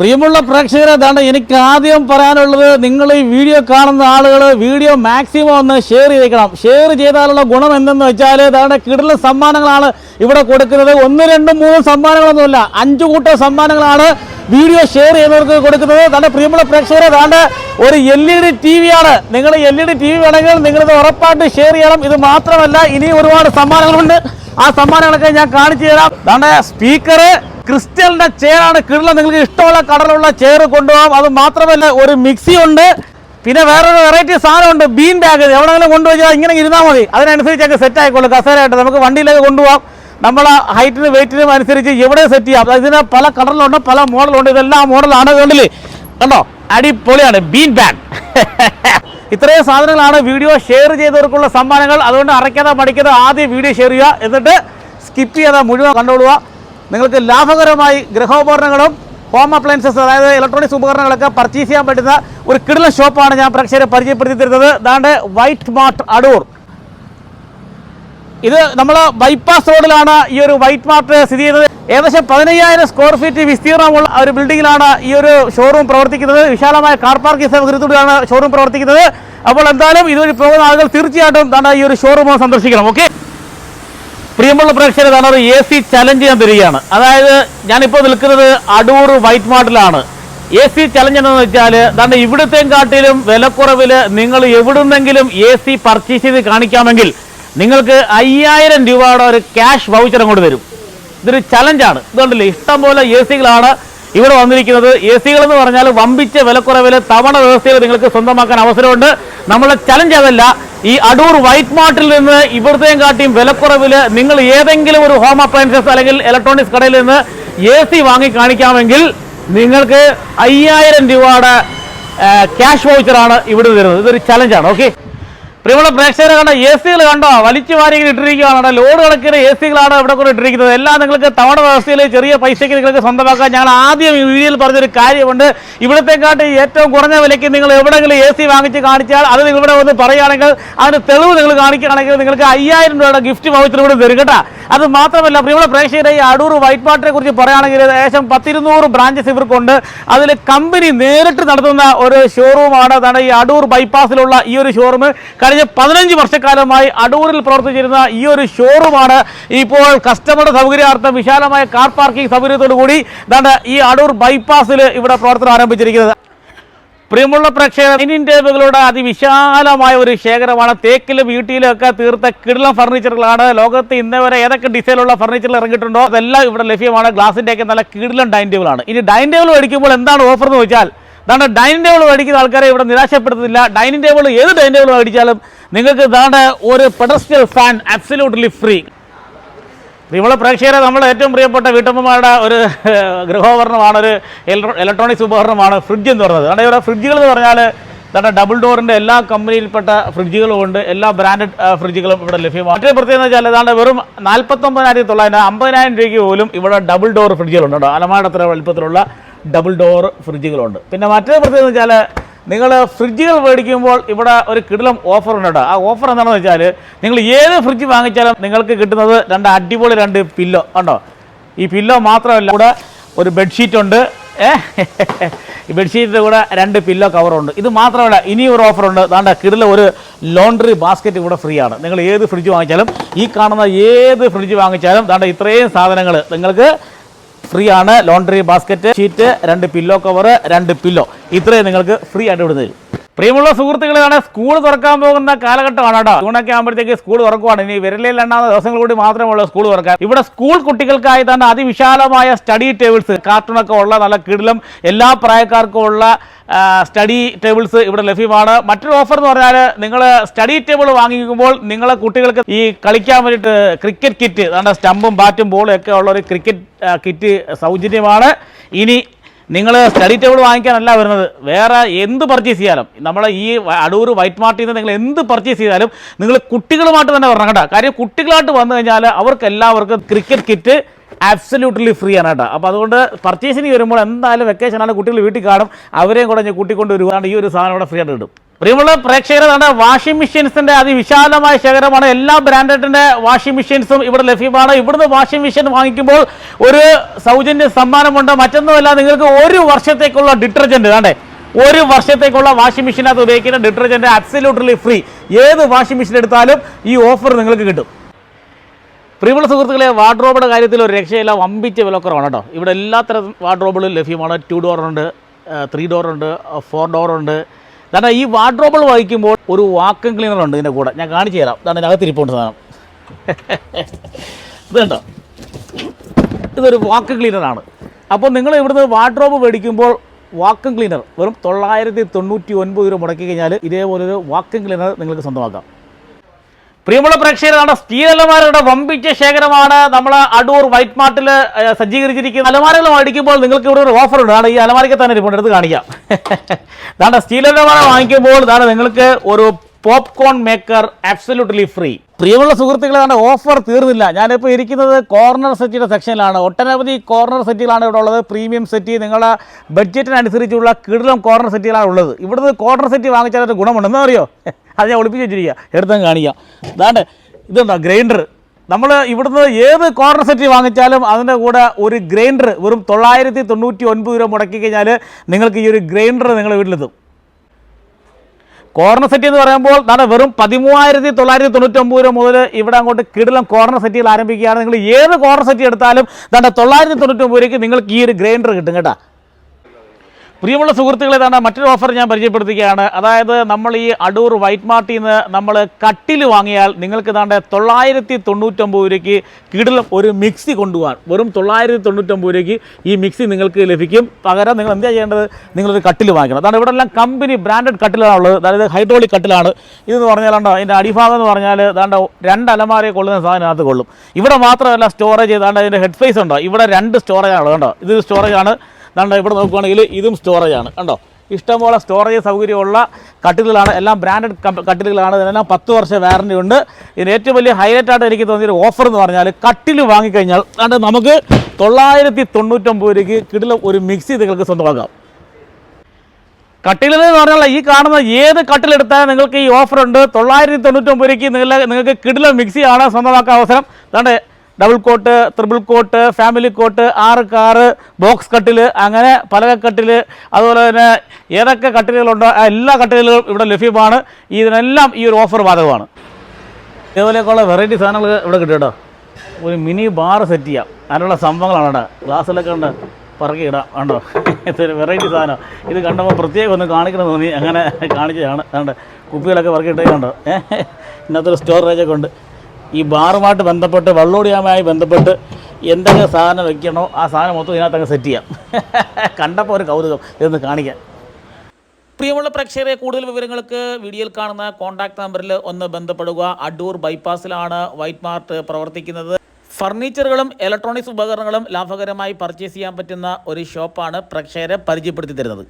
പ്രിയമുള്ള പ്രേക്ഷകരെ അതാണ് എനിക്ക് ആദ്യം പറയാനുള്ളത് നിങ്ങൾ ഈ വീഡിയോ കാണുന്ന ആളുകൾ വീഡിയോ മാക്സിമം ഒന്ന് ഷെയർ ചെയ്തേക്കണം ഷെയർ ചെയ്താലുള്ള ഗുണം എന്തെന്ന് വെച്ചാൽ ഇതാണ് കിടല സമ്മാനങ്ങളാണ് ഇവിടെ കൊടുക്കുന്നത്. ഒന്ന് രണ്ടും മൂന്നും സമ്മാനങ്ങളൊന്നുമില്ല അഞ്ചു കൂട്ടം സമ്മാനങ്ങളാണ് വീഡിയോ ഷെയർ ചെയ്യുന്നവർക്ക് കൊടുക്കുന്നത്. തന്റെ പ്രിയമുള്ള പ്രേക്ഷകരെ അതാണ് ഒരു L E D T V ആണ് നിങ്ങൾ L E D T V വേണമെങ്കിൽ നിങ്ങളിത് ഉറപ്പായിട്ട് ഷെയർ ചെയ്യണം. ഇത് മാത്രമല്ല ഇനിയും ഒരുപാട് സമ്മാനങ്ങളുണ്ട്. ആ സമ്മാനങ്ങളൊക്കെ ഞാൻ കാണിച്ചു തരാം. അതാണ് സ്പീക്കർ ക്രിസ്റ്റലിന്റെ ചെയറാണ് കിടല നിങ്ങൾക്ക് ഇഷ്ടമുള്ള കടലുള്ള ചെയർ കൊണ്ടുപോകാം. അത് മാത്രമല്ല ഒരു മിക്സി ഉണ്ട്. പിന്നെ വേറൊരു വെറൈറ്റി സാധനമുണ്ട്. ബീൻ ബാഗ് എവിടെയെങ്കിലും കൊണ്ടുപോയി ഇങ്ങനെ ഇരുന്നാൽ മതി. അതിനനുസരിച്ച് അങ്ങ് സെറ്റ് ആയിക്കോളും. കസേരയായിട്ട് നമുക്ക് വണ്ടിയിലേക്ക് കൊണ്ടുപോകാം. നമ്മളെ ഹൈറ്റിനും വെയിറ്റിനും അനുസരിച്ച് എവിടെ സെറ്റ് ചെയ്യാം. ഇതിന് പല കളറിലുണ്ട് പല മോഡലുണ്ട്. ഇതെല്ലാം മോഡലാണ് കണ്ടില്ലേ? കണ്ടോ? അടിപൊളിയാണ്. ബീൻ ബാഗ് ഇത്രയും സാധനങ്ങളാണ് വീഡിയോ ഷെയർ ചെയ്തവർക്കുള്ള സമ്മാനങ്ങൾ. അതുകൊണ്ട് അറയ്ക്കാതെ മടിക്കാതെ ആദ്യം വീഡിയോ ഷെയർ ചെയ്യുക. എന്നിട്ട് സ്കിപ്പ് ചെയ്യാതെ മുഴുവൻ കണ്ടുകൊള്ളുക നിങ്ങൾക്ക് ലാഭകരമായി ഗൃഹോപകരണങ്ങളും ഹോം അപ്ലയൻസസ് അതായത് ഇലക്ട്രോണിക്സ് ഉപകരണങ്ങളൊക്കെ പർച്ചേസ് ചെയ്യാൻ പറ്റുന്ന ഒരു കിടല ഷോപ്പാണ് ഞാൻ പ്രേക്ഷകരെ പരിചയപ്പെടുത്തി തരുന്നത് ദാണ്ട് വൈറ്റ് മാർട്ട് അടൂർ ഇത് നമ്മൾ ബൈപ്പാസ് റോഡിലാണ് ഈ ഒരു വൈറ്റ് മാർട്ട് സ്ഥിതി ചെയ്യുന്നത്. ഏകദേശം പതിനയ്യായിരം സ്ക്വയർ ഫീറ്റ് വിസ്തീർണമുള്ള ഒരു ബിൽഡിങ്ങിലാണ് ഈ ഒരു ഷോറൂം പ്രവർത്തിക്കുന്നത്. വിശാലമായ കാർ പാർക്കിംഗ് സൗകര്യത്തോടെയാണ് ഷോറൂം പ്രവർത്തിക്കുന്നത്. അപ്പോൾ എന്തായാലും ഇതുവഴി പോകുന്ന ആളുകൾ തീർച്ചയായിട്ടും ഈ ഒരു ഷോറൂം സന്ദർശിക്കണം. ഓക്കെ പ്രിയമുള്ള പ്രേക്ഷകർ കാണാറ് എ സി ചലഞ്ച് ഞാൻ തരികയാണ്. അതായത് ഞാനിപ്പോൾ നിൽക്കുന്നത് അടൂർ വൈറ്റ് മാർട്ടിലാണ്. എ സി ചലഞ്ച് എന്താണെന്ന് വെച്ചാൽ ദാണ്ട് ഇവിടുത്തെ കാട്ടിലും വിലക്കുറവിൽ നിങ്ങൾ എവിടുന്നെങ്കിലും എ സി പർച്ചേസ് ചെയ്ത് കാണിക്കാമെങ്കിൽ നിങ്ങൾക്ക് അയ്യായിരം രൂപയുടെ ഒരു ക്യാഷ് വൗച്ചർ അങ്ങോട്ട് തരും. ഇതൊരു ചലഞ്ചാണ് ഇതുകൊണ്ടല്ലേ ഇഷ്ടം പോലെ എ സികളാണ് ഇവിടെ വന്നിരിക്കുന്നത്. എ സികൾ എന്ന് പറഞ്ഞാൽ വമ്പിച്ച വിലക്കുറവിൽ തവണ വ്യവസ്ഥയിൽ നിങ്ങൾക്ക് സ്വന്തമാക്കാൻ അവസരമുണ്ട്. നമ്മളെ ചലഞ്ച് അതല്ല ഈ അടൂർ വൈറ്റ് മാർട്ടിൽ നിന്ന് ഇവിടുത്തെയും കാട്ടിയും വിലക്കുറവിൽ നിങ്ങൾ ഏതെങ്കിലും ഒരു ഹോം അപ്ലയൻസസ് അല്ലെങ്കിൽ ഇലക്ട്രോണിക്സ് കടയിൽ നിന്ന് എ സി വാങ്ങി കാണിക്കാമെങ്കിൽ നിങ്ങൾക്ക് അയ്യായിരം രൂപയുടെ ക്യാഷ് വൗച്ചറാണ് ഇവിടെ തരുന്നത്. ഇതൊരു ചലഞ്ചാണ് ഓക്കെ പ്രിയമുള്ള പ്രേക്ഷകരെ കണ്ട എ സികൾ കണ്ടോ? വലിച്ചു വാരി ഇട്ടിരിക്കുകയാണ്. ലോഡ് കണക്കിന് എ സികളാണ് ഇവിടെ കൂടെ ഇട്ടിരിക്കുന്നത്. എല്ലാം നിങ്ങൾക്ക് തവണ വ്യവസ്ഥയിൽ ചെറിയ പൈസയ്ക്ക് നിങ്ങൾക്ക് സ്വന്തമാക്കാൻ ഞങ്ങൾ ആദ്യം ഈ വീഡിയോയിൽ പറഞ്ഞൊരു കാര്യമുണ്ട്. ഇവിടത്തെക്കാട്ട് ഏറ്റവും കുറഞ്ഞ വിലയ്ക്ക് നിങ്ങൾ എവിടെയെങ്കിലും എ സി വാങ്ങിച്ച് കാണിച്ചാൽ അത് നിങ്ങൾ ഇവിടെ വന്ന് പറയുകയാണെങ്കിൽ അതിന് തെളിവ് നിങ്ങൾ കാണിക്കുകയാണെങ്കിൽ നിങ്ങൾക്ക് അയ്യായിരം രൂപയുടെ ഗിഫ്റ്റ് വൗച്ചർ ഇവിടെ തരും കേട്ടോ. അത് മാത്രമല്ല പ്രിയമുള്ള പ്രേക്ഷകരെ ഈ അടൂർ വൈറ്റ് പാട്ടിനെ കുറിച്ച് പറയുകയാണെങ്കിൽ ഏകദേശം പത്തിരുന്നൂറ് ബ്രാഞ്ചസ് ഇവർക്കുണ്ട്. അതിൽ കമ്പനി നേരിട്ട് നടത്തുന്ന ഒരു ഷോറൂമാണ് അതാണ് ഈ അടൂർ ബൈപ്പാസിലുള്ള ഈ ഒരു ഷോറൂം കഴിഞ്ഞ പതിനഞ്ച് വർഷക്കാലമായി അടൂരിൽ പ്രവർത്തിച്ചിരുന്ന ഈ ഒരു ഷോറൂമാണ് ഇപ്പോൾ കസ്റ്റമറുടെ സൗകര്യാർത്ഥം വിശാലമായ കാർ പാർക്കിംഗ് സൗകര്യത്തോടു കൂടി ദാണ്ട് ഈ അടൂർ ബൈപ്പാസിൽ ഇവിടെ പ്രവർത്തനം ആരംഭിച്ചിരിക്കുന്നത്. പ്രിയമുള്ള പ്രേക്ഷകർ ഡൈനിങ് ടേബിളുകളുടെ അതിവിശാലമായ ഒരു ശേഖരമാണ്. തേക്കിലും വീട്ടിലും ഒക്കെ തീർത്ത കിടിലം ഫർണിച്ചറുകളാണ് ലോകത്ത് ഇന്നേ വരെ ഏതൊക്കെ ഡിസൈനുള്ള ഫർണിച്ചറുകൾ ഇറങ്ങിയിട്ടുണ്ടോ? അതെല്ലാം ഇവിടെ ലഭ്യമാണ്. ഗ്ലാസിന്റെയൊക്കെ നല്ല കിടിലം ഡൈനിങ് ടേബിളാണ് ഇനി ഡൈനിങ് ടേബിൾ മേടിക്കുമ്പോൾ എന്താണ് ഓഫർ എന്ന് വെച്ചാൽ അതാണ് ഡൈനിങ് ടേബിൾ മേടിക്കുന്ന ആൾക്കാരെ ഇവിടെ നിരാശപ്പെടുത്തുന്നില്ല. ഡൈനിങ് ടേബിൾ ഏത് ഡൈനിങ് ടേബിൾ മേടിച്ചാലും നിങ്ങൾക്ക് ഇതാണ്ട് ഒരു പെഡസ്റ്റൽ ഫാൻ അബ്സല്യൂട്ട്ലി ഫ്രീ നമ്മളെ പ്രേക്ഷകരെ നമ്മൾ ഏറ്റവും പ്രിയപ്പെട്ട വീട്ടമ്മമാരുടെ ഒരു ഗൃഹോപകരണമാണ് ഒരു ഇലക്ട്രോണിക്സ് ഉപകരണമാണ് ഫ്രിഡ്ജ് എന്ന് പറയുന്നത്. കാരണം ഇവിടെ ഫ്രിഡ്ജുകൾ എന്ന് പറഞ്ഞാൽ നമ്മുടെ ഡബിൾ ഡോറിന്റെ എല്ലാ കമ്പനിയിൽപ്പെട്ട ഫ്രിഡ്ജുകളും ഉണ്ട്. എല്ലാ ബ്രാൻഡഡ് ഫ്രിഡ്ജുകളും ഇവിടെ ലഭ്യമാണ്. മറ്റൊരു പ്രത്യേകത വെച്ചാൽ ഏതാണ്ട് വെറും നാൽപ്പത്തൊമ്പതിനായിരത്തി തൊള്ളായിരം അമ്പതിനായിരം രൂപയ്ക്ക് പോലും ഇവിടെ ഡബിൾ ഡോർ ഫ്രിഡ്ജുകളുണ്ട് അത്ര വലുപ്പത്തിലുള്ള ഡബിൾ ഡോർ ഫ്രിഡ്ജുകളുണ്ട് പിന്നെ മറ്റൊരു പ്രത്യേകത വെച്ചാൽ നിങ്ങൾ ഫ്രിഡ്ജുകൾ മേടിക്കുമ്പോൾ ഇവിടെ ഒരു കിടിലം ഓഫർ ഉണ്ട് കേട്ടോ. ആ ഓഫർ എന്താണെന്ന് വെച്ചാൽ നിങ്ങൾ ഏത് ഫ്രിഡ്ജ് വാങ്ങിച്ചാലും നിങ്ങൾക്ക് കിട്ടുന്നത് രണ്ട് അടിപൊളി രണ്ട് പില്ലോ ഉണ്ടോ ഈ പില്ലോ മാത്രമല്ല കൂടെ ഒരു ബെഡ്ഷീറ്റ് ഉണ്ട്. ഈ ബെഡ്ഷീറ്റിന്റെ കൂടെ രണ്ട് പില്ലോ കവറുണ്ട് ഇത് മാത്രമല്ല ഇനി ഒരു ഓഫറുണ്ട് ദാണ്ട കിടില ഒരു ലോണ്ടറി ബാസ്ക്കറ്റ് കൂടെ ഫ്രീ ആണ്. നിങ്ങൾ ഏത് ഫ്രിഡ്ജ് വാങ്ങിച്ചാലും ഈ കാണുന്ന ഏത് ഫ്രിഡ്ജ് വാങ്ങിച്ചാലും ദാണ്ട ഇത്രയും സാധനങ്ങൾ നിങ്ങൾക്ക് ഫ്രീ ആണ്. ലോണ്ടറി ബാസ്ക്കറ്റ് ഷീറ്റ് രണ്ട് പില്ലോ കവർ രണ്ട് പില്ലോ ഇത്രയും നിങ്ങൾക്ക് ഫ്രീ ആയിട്ട് ഇവിടെ തരും. പ്രിയമുള്ള സുഹൃത്തുക്കളാണ് സ്കൂൾ തുറക്കാൻ പോകുന്ന കാലഘട്ടമാണ് കേട്ടോ. ജൂണൊക്കെ ആകുമ്പോഴത്തേക്ക് സ്കൂൾ തുറക്കുവാണ്. ഇനി വിരലിൽ എണ്ണാവുന്ന ദിവസങ്ങൾ കൂടി മാത്രമേ ഉള്ളൂ സ്കൂൾ തുറക്കാൻ. ഇവിടെ സ്കൂൾ കുട്ടികൾക്കായി തന്നെ അതിവിശാലമായ സ്റ്റഡി ടേബിൾസ് കാർട്ടൂണൊക്കെ ഉള്ള നല്ല കിടിലും എല്ലാ പ്രായക്കാർക്കും ഉള്ള സ്റ്റഡി ടേബിൾസ് ഇവിടെ ലഭ്യമാണ്. മറ്റൊരു ഓഫർ എന്ന് പറഞ്ഞാൽ നിങ്ങൾ സ്റ്റഡി ടേബിൾ വാങ്ങിക്കുമ്പോൾ നിങ്ങളെ കുട്ടികൾക്ക് ഈ കളിക്കാൻ വേണ്ടിയിട്ട് ക്രിക്കറ്റ് കിറ്റ് അതാണ് സ്റ്റമ്പും ബാറ്റും ബോളും ഒക്കെ ഉള്ള ഒരു ക്രിക്കറ്റ് കിറ്റ് സൗജന്യമാണ്. ഇനി നിങ്ങൾ സ്റ്റഡി ടേബിൾ വാങ്ങിക്കാനല്ല വരുന്നത്. വേറെ എന്ത് പർച്ചേസ് ചെയ്യാനും നമ്മളെ ഈ അടൂർ വൈറ്റ് മാർട്ടിൽ നിന്ന് നിങ്ങൾ എന്ത് പർച്ചേസ് ചെയ്താലും നിങ്ങൾ കുട്ടികളുമായിട്ട് തന്നെ വരണം കേട്ടോ. കാര്യം കുട്ടികളായിട്ട് വന്നു കഴിഞ്ഞാൽ അവർക്ക് എല്ലാവർക്കും ക്രിക്കറ്റ് കിറ്റ് ആബ്സല്യൂട്ട്ലി ഫ്രീ ആണ് കേട്ടോ. അപ്പോൾ അതുകൊണ്ട് പർച്ചേസിന് വരുമ്പോൾ എന്തായാലും വെക്കേഷനാണ് കുട്ടികൾ വീട്ടിൽ കാണും. അവരെയും കൂടെ ഞാൻ കൂട്ടിക്കൊണ്ട് ഈ ഒരു സാധനം ഇവിടെ ഫ്രീ ആയിട്ട് കിട്ടും. പ്രിയമുള്ള പ്രേക്ഷകരെ നമ്മുടെ വാഷിംഗ് മെഷീൻസിന്റെ അതിവിശാലമായ ശേഖരമാണ്. എല്ലാ ബ്രാൻഡഡിന്റെ വാഷിംഗ് മെഷീൻസും ഇവിടെ ലഭ്യമാണ്. ഇവിടുന്ന് വാഷിംഗ് മെഷീൻ വാങ്ങിക്കുമ്പോൾ ഒരു സൗജന്യ സമ്മാനമുണ്ട്. മറ്റൊന്നുമല്ല നിങ്ങൾക്ക് ഒരു വർഷത്തേക്കുള്ള ഡിറ്റർജന്റ് വേണ്ടേ ഒരു വർഷത്തേക്കുള്ള വാഷിംഗ് മെഷീനകത്ത് ഉപയോഗിക്കുന്ന ഡിറ്റർജന്റ് അബ്സല്യൂട്ട്ലി ഫ്രീ ഏത് വാഷിംഗ് മെഷീൻ എടുത്താലും ഈ ഓഫർ നിങ്ങൾക്ക് കിട്ടും. പ്രിയമുള്ള സുഹൃത്തുക്കളെ വാർഡ്രോബുടെ കാര്യത്തിൽ ഒരു രക്ഷയില്ല. വമ്പിച്ച വിലക്കുറവാണ് കേട്ടോ. ഇവിടെ എല്ലാത്തരം വാർഡ്രോബുകളും ലഭ്യമാണ്. ടു ഡോറുണ്ട് ത്രീ ഡോറുണ്ട് ഫോർ ഡോറുണ്ട് കാരണം ഈ വാർഡ്രോബിൾ വഹിക്കുമ്പോൾ ഒരു വാക്വം ക്ലീനർ ഉണ്ട് ഇതിന്റെ കൂടെ. ഞാൻ കാണിച്ചു തരാം. ഇതാണ് ഇതിനകത്ത് ഇരിപ്പുണ്ട് സാധനം. ഇത് കണ്ടോ? ഇതൊരു വാക്കം ക്ലീനറാണ് അപ്പോൾ നിങ്ങൾ ഇവിടുന്ന് വാർഡ്രോബ് മേടിക്കുമ്പോൾ വാക്വം ക്ലീനർ വെറും തൊള്ളായിരത്തി തൊണ്ണൂറ്റി ഒൻപത് രൂപ മുടക്കി കഴിഞ്ഞാൽ ഇതേപോലൊരു വാക്വം ക്ലീനർ നിങ്ങൾക്ക് സ്വന്തമാക്കാം. പ്രിയമുള്ള പ്രേക്ഷകരാണ് സ്റ്റീൽ അലമാരയുടെ വമ്പിച്ച ശേഖരമാണ് നമ്മൾ അടൂർ വൈറ്റ് മാർട്ടിൽ സജ്ജീകരിച്ചിരിക്കുന്നത് അലമാരകൾ മേടിക്കുമ്പോൾ നിങ്ങൾക്ക് ഇവിടെ ഒരു ഓഫർ ഉണ്ട്. ഈ അലമാരയ്ക്ക് തന്നെ ഇരിപ്പുണ്ട് എടുത്ത് കാണിക്കാം. ഇതാണ് സ്റ്റീൽ അലമാര വാങ്ങിക്കുമ്പോൾ ഇതാണ് നിങ്ങൾക്ക് ഒരു പോപ്കോൺ മേക്കർ അബ്സല്യൂട്ട്ലി ഫ്രീ പ്രിയമുള്ള സുഹൃത്തുക്കളെ ഓഫർ തീർന്നില്ല. ഞാനിപ്പോൾ ഇരിക്കുന്നത് കോർണർ സെറ്റിന്റെ സെക്ഷനിലാണ് ഒട്ടനവധി കോർണർ സെറ്റുകളാണ് ഇവിടെ ഉള്ളത്. പ്രീമിയം സെറ്റ് നിങ്ങളുടെ ബഡ്ജറ്റിനനുസരിച്ചുള്ള കിടിലം കോർണർ സെറ്റുകളാണ് ഉള്ളത്. ഇവിടുന്ന് കോർണർ സെറ്റ് വാങ്ങിച്ചാൽ ഒരു ഗുണമുണ്ട് എന്താ അറിയോ? അത് ഞാൻ ഒളിപ്പിച്ച് വെച്ചിരിക്കുക എടുത്തങ്ങ് കാണിക്കാം. ഇതാണ്ട് ഇതുണ്ടോ ഗ്രൈൻഡർ? നമ്മൾ ഇവിടുന്ന് ഏത് കോർണർ സെറ്റ് വാങ്ങിച്ചാലും അതിന്റെ കൂടെ ഒരു ഗ്രൈൻഡർ വെറും തൊള്ളായിരത്തി തൊണ്ണൂറ്റി ഒൻപത് രൂപ മുടക്കി കഴിഞ്ഞാൽ നിങ്ങൾക്ക് ഈ ഒരു ഗ്രൈൻഡർ നിങ്ങളുടെ വീട്ടിലെത്തും. കോർണർ സെറ്റ് എന്ന് പറയുമ്പോൾ നാളെ വെറും പതിമൂവായിരത്തി തൊള്ളായിരത്തി തൊണ്ണൂറ്റൊമ്പത് രൂപ മുതൽ ഇവിടെ അങ്ങോട്ട് കിടലം കോർണർ സെറ്റുകൾ ആരംഭിക്കുകയാണ്. നിങ്ങൾ ഏത് കോർണർ സെറ്റ് എടുത്താലും ദാണ്ട തൊള്ളായിരത്തി തൊണ്ണൂറ്റൊമ്പത് രൂപയ്ക്ക് നിങ്ങൾക്ക് ഈ ഒരു ഗ്രൈൻഡർ കിട്ടും കേട്ടോ. പ്രിയമുള്ള സുഹൃത്തുക്കളെ തന്നെ മറ്റൊരു ഓഫർ ഞാൻ പരിചയപ്പെടുത്തുകയാണ്. അതായത് നമ്മൾ ഈ അടൂർ വൈറ്റ് മാർട്ടിൽ നിന്ന് നമ്മൾ കട്ടിൽ വാങ്ങിയാൽ നിങ്ങൾക്ക് താണ്ട് തൊള്ളായിരത്തി തൊണ്ണൂറ്റൊമ്പത് രൂപയ്ക്ക് കിടലും ഒരു മിക്സി കൊണ്ടുപോകാൻ. വെറും തൊള്ളായിരത്തി തൊണ്ണൂറ്റൊമ്പത് രൂപയ്ക്ക് ഈ മിക്സി നിങ്ങൾക്ക് ലഭിക്കും. പകരം നിങ്ങൾ എന്താ ചെയ്യേണ്ടത്? നിങ്ങളൊരു കട്ടിൽ വാങ്ങിക്കണം. അതാണ് ഇവിടെ എല്ലാം കമ്പനി ബ്രാൻഡഡ് കട്ടിലാണ് ഉള്ളത്. അതായത് ഹൈഡ്രോളിക് കട്ടിലാണ്. ഇതെന്ന് പറഞ്ഞാലുണ്ടോ അതിന്റെ അടിഭാഗം എന്ന് പറഞ്ഞാൽ താണ്ട രണ്ട് അലമാരയെ കൊള്ളുന്ന സാധനത്തിനകത്ത് കൊള്ളും. ഇവിടെ മാത്രമല്ല സ്റ്റോറേജ് ചെയ്താണ്ട് അതിന്റെ ഹെഡ് സ്പേസ് ഉണ്ടോ? ഇവിടെ രണ്ട് സ്റ്റോറേജാണ് ആണ് കേട്ടോ ഇതൊരു സ്റ്റോറേജാണ് ദാണ്ട ഇവിടെ നോക്കുകയാണെങ്കിൽ ഇതും സ്റ്റോറേജ് ആണ്. കണ്ടോ? ഇഷ്ടംപോലെ സ്റ്റോറേജ് സൗകര്യമുള്ള കട്ടിലുകളാണ്. എല്ലാം ബ്രാൻഡഡ് കട്ടിലുകളാണ്. ഇതിനെല്ലാം പത്ത് വർഷം വാറണ്ടി ഉണ്ട്. ഇതിന് ഏറ്റവും വലിയ ഹൈലൈറ്റ് ആയിട്ട് എനിക്ക് തോന്നിയൊരു ഓഫർ എന്ന് പറഞ്ഞാൽ കട്ടിൽ വാങ്ങിക്കഴിഞ്ഞാൽ അതുകൊണ്ട് നമുക്ക് തൊള്ളായിരത്തി തൊണ്ണൂറ്റൊമ്പത് രൂപയ്ക്ക് കിടിലം ഒരു മിക്സി നിങ്ങൾക്ക് സ്വന്തമാക്കാം. കട്ടിലെന്ന് പറഞ്ഞാൽ ഈ കാണുന്ന ഏത് കട്ടിലെടുത്താലും നിങ്ങൾക്ക് ഈ ഓഫർ ഉണ്ട്. തൊള്ളായിരത്തി തൊണ്ണൂറ്റൊമ്പത് രൂപയ്ക്ക് നിങ്ങൾ നിങ്ങൾക്ക് കിടിലം മിക്സിയാണ് സ്വന്തമാക്കാൻ അവസരം. അതാണ്ട് double cot triple cot family cot ആറ് കാറ് ബോക്സ് കട്ടിൽ അങ്ങനെ പലക കട്ടിൽ അതുപോലെ തന്നെ ഏതൊക്കെ കട്ടിലുകളുണ്ടോ എല്ലാ കട്ടിലുകളും ഇവിടെ ലഭ്യമാണ്. ഇതിനെല്ലാം ഈ ഒരു ഓഫർ ബാധകമാണ്. ഇതേപോലെയൊക്കെയുള്ള വെറൈറ്റി സാധനങ്ങൾ ഇവിടെ കിട്ടും കേട്ടോ ഒരു മിനി ബാർ സെറ്റ് ചെയ്യാം. അതിനുള്ള സംഭവങ്ങളാണ് കേട്ടോ. ഗ്ലാസ്സിലൊക്കെ ഉണ്ട് പറക്കി ഇടാം കണ്ടോ? ഇതൊരു വെറൈറ്റി സാധനം. ഇത് കണ്ടപ്പോൾ പ്രത്യേകം ഒന്ന് കാണിക്കണം തോന്നി. അങ്ങനെ കാണിച്ചതാണ്. അതുകൊണ്ട് കുപ്പികളൊക്കെ പറക്കിയിട്ടേ കണ്ടോ ഏഹ് ഇന്നത്തെ ഒരു സ്റ്റോറേജൊക്കെ ഉണ്ട്. ഈ ബാറുമായിട്ട് ബന്ധപ്പെട്ട് വള്ളോടിയാമയുമായി ബന്ധപ്പെട്ട് എന്തൊക്കെ സാധനം വെക്കണോ ആ സാധനം മൊത്തം ഇതിനകത്തങ്ങ് സെറ്റ് ചെയ്യാം. കണ്ടപ്പോൾ ഒരു കൗതുകം. ഇതൊന്ന് കാണിക്കാൻ പ്രിയമുള്ള പ്രേക്ഷകരെ കൂടുതൽ വിവരങ്ങൾക്ക് വീഡിയോയിൽ കാണുന്ന കോൺടാക്ട് നമ്പറിൽ ഒന്ന് ബന്ധപ്പെടുക. അടൂർ ബൈപ്പാസിലാണ് വൈറ്റ് മാർട്ട് പ്രവർത്തിക്കുന്നത്. ഫർണിച്ചറുകളും ഇലക്ട്രോണിക്സ് ഉപകരണങ്ങളും ലാഭകരമായി പർച്ചേസ് ചെയ്യാൻ പറ്റുന്ന ഒരു ഷോപ്പാണ് പ്രേക്ഷകരെ പരിചയപ്പെടുത്തി തരുന്നത്.